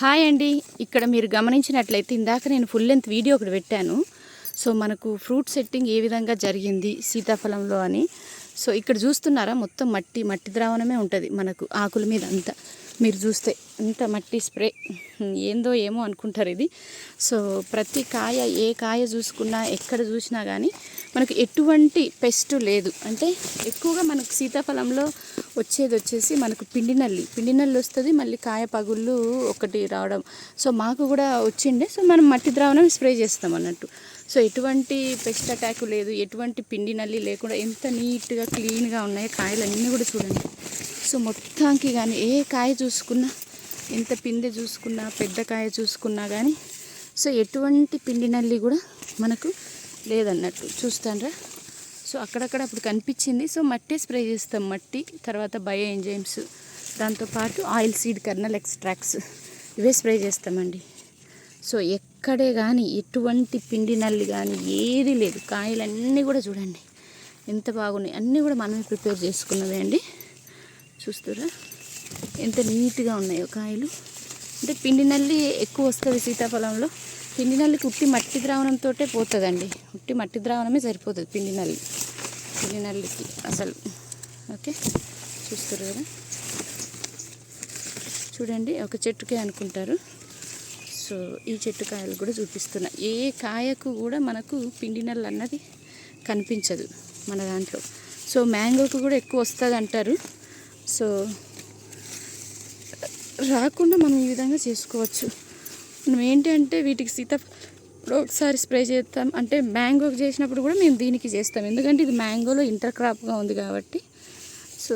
Hi అండి. ఇక్కడ మీరు గమనించినట్లయితే ఇందాక నేను ఫుల్ లెంత్ వీడియో ఒకటి పెట్టాను. సో మనకు ఫ్రూట్ సెట్టింగ్ ఏ విధంగా జరిగింది సీతాఫలంలో అని. సో ఇక్కడ చూస్తున్నారా మొత్తం మట్టి మట్టి ద్రావణమే ఉంటుంది మనకు ఆకుల మీద అంతా. మీరు చూస్తే ఇంత మట్టి స్ప్రే. ఏందో ఏమో అనుకుంటారు ఇది. సో ప్రతి కాయ ఏ కాయ చూసుకున్నా ఎక్కడ చూసినా కానీ మనకు ఎటువంటి పెస్ట్ లేదు. అంటే ఎక్కువగా మనకు సీతాఫలంలో వచ్చేది వచ్చేసి మనకు పిండి నల్లి పిండి నల్లి వస్తుంది మళ్ళీ కాయ పగుళ్ళు ఒకటి రావడం. సో మాకు కూడా వచ్చిండే. సో మనం మట్టి ద్రావణం స్ప్రే చేస్తాం అన్నట్టు. సో ఎటువంటి పెస్ట్ అటాక్ లేదు. ఎటువంటి పిండి నల్లి లేకుండా ఎంత నీట్గా క్లీన్గా ఉన్నాయో కాయలన్నీ కూడా చూడండి. సో మొత్తానికి కానీ ఏ కాయ చూసుకున్నా ఎంత పిండి చూసుకున్నా పెద్ద కాయ చూసుకున్నా కానీ సో ఎటువంటి పిండి నల్లి కూడా మనకు లేదన్నట్టు. చూస్తానరా? సో అక్కడక్కడ అప్పుడు కనిపించింది. సో మట్టి స్ప్రే చేస్తాం. మట్టి తర్వాత బయో ఎంజైమ్స్ దాంతోపాటు ఆయిల్ సీడ్ కర్నల్ ఎక్స్ట్రాక్ట్స్ ఇవే స్ప్రే చేస్తామండి. సో ఎక్కడే కానీ ఎటువంటి పిండి నల్లి కానీ ఏది లేదు. కాయలన్నీ కూడా చూడండి. ఎంత బాగున్నాయి. అన్నీ కూడా మనమే ప్రిపేర్ చేసుకున్నవే అండి. చూస్తురా ఎంత నీట్గా ఉన్నాయో కాయలు. అంటే పిండి నల్లి ఎక్కువ వస్తుంది సీతాఫలంలో. పిండి నల్లికి ఉట్టి మట్టి ద్రావణంతో పోతుందండి. ఉట్టి మట్టి ద్రావణమే సరిపోతుంది పిండి నల్లి. పిండి నల్లికి అసలు. ఓకే? చూస్తారు కదా చూడండి ఒక చెట్టుకే అనుకుంటారు. సో ఈ చెట్టు కాయలు కూడా చూపిస్తున్నా. ఏ కాయకు కూడా మనకు పిండి నల్లి అన్నది కనిపించదు మన దాంట్లో. సో మ్యాంగోకు కూడా ఎక్కువ వస్తుంది అంటారు సో రాకుండా మనం ఈ విధంగా చేసుకోవచ్చు. మనం ఏంటంటే వీటికి సీతాఫలం ఒకసారి స్ప్రే చేస్తాం అంటే మ్యాంగోకి చేసినప్పుడు కూడా మేము దీనికి చేస్తాం. ఎందుకంటే ఇది మ్యాంగోలో ఇంటర్ క్రాప్గా ఉంది కాబట్టి. సో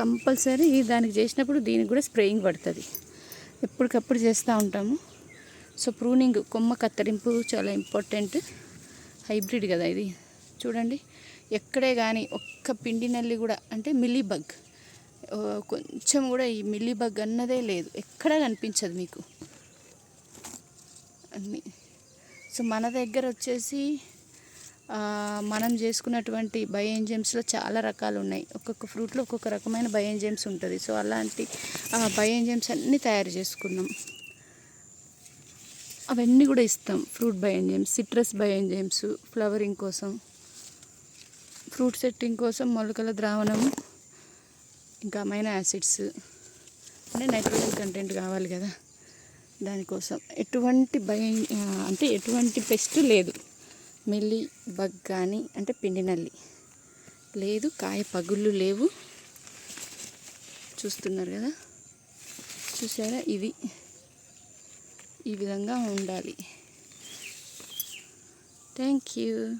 కంపల్సరీ దానికి చేసినప్పుడు దీనికి కూడా స్ప్రేయింగ్ పడుతుంది. ఎప్పటికప్పుడు చేస్తూ ఉంటాము. సో ప్రూనింగ్ కొమ్మ కత్తిరింపు చాలా ఇంపార్టెంట్. హైబ్రిడ్ కదా ఇది. చూడండి. ఎక్కడే కానీ ఒక్క పిండి నల్లి కూడా అంటే మిల్లీ బగ్. కొంచెం కూడా ఈ మిల్లీ బగ్ అన్నదే లేదు. ఎక్కడ కనిపించదు మీకు. అన్నీ. సో మన దగ్గర వచ్చేసి మనం చేసుకున్నటువంటి బయోఎంజెమ్స్లో చాలా రకాలు ఉన్నాయి. ఒక్కొక్క ఫ్రూట్లో ఒక్కొక్క రకమైన బయోఎంజెమ్స్ ఉంటుంది. సో అలాంటి బయోఎంజెమ్స్ అన్నీ తయారు చేసుకున్నాం. అవన్నీ కూడా ఇస్తాం. Fruit bio enzymes citrus bio enzymes flowering కోసం ఫ్రూట్ సెట్టింగ్ కోసం మొలకల ద్రావణము ఇంకా అమైనో యాసిడ్స్ అంటే నైట్రోజన్ కంటెంట్ కావాలి కదా. దానికోసం ఎటువంటి భయం అంటే ఎటువంటి పెస్ట్ లేదు. మెల్లి బగ్ కానీ అంటే పిండి నల్లి. లేదు కాయ పగుళ్ళు లేవు. చూస్తున్నారు కదా. చూసారా? ఇది ఈ విధంగా ఉండాలి. Thank you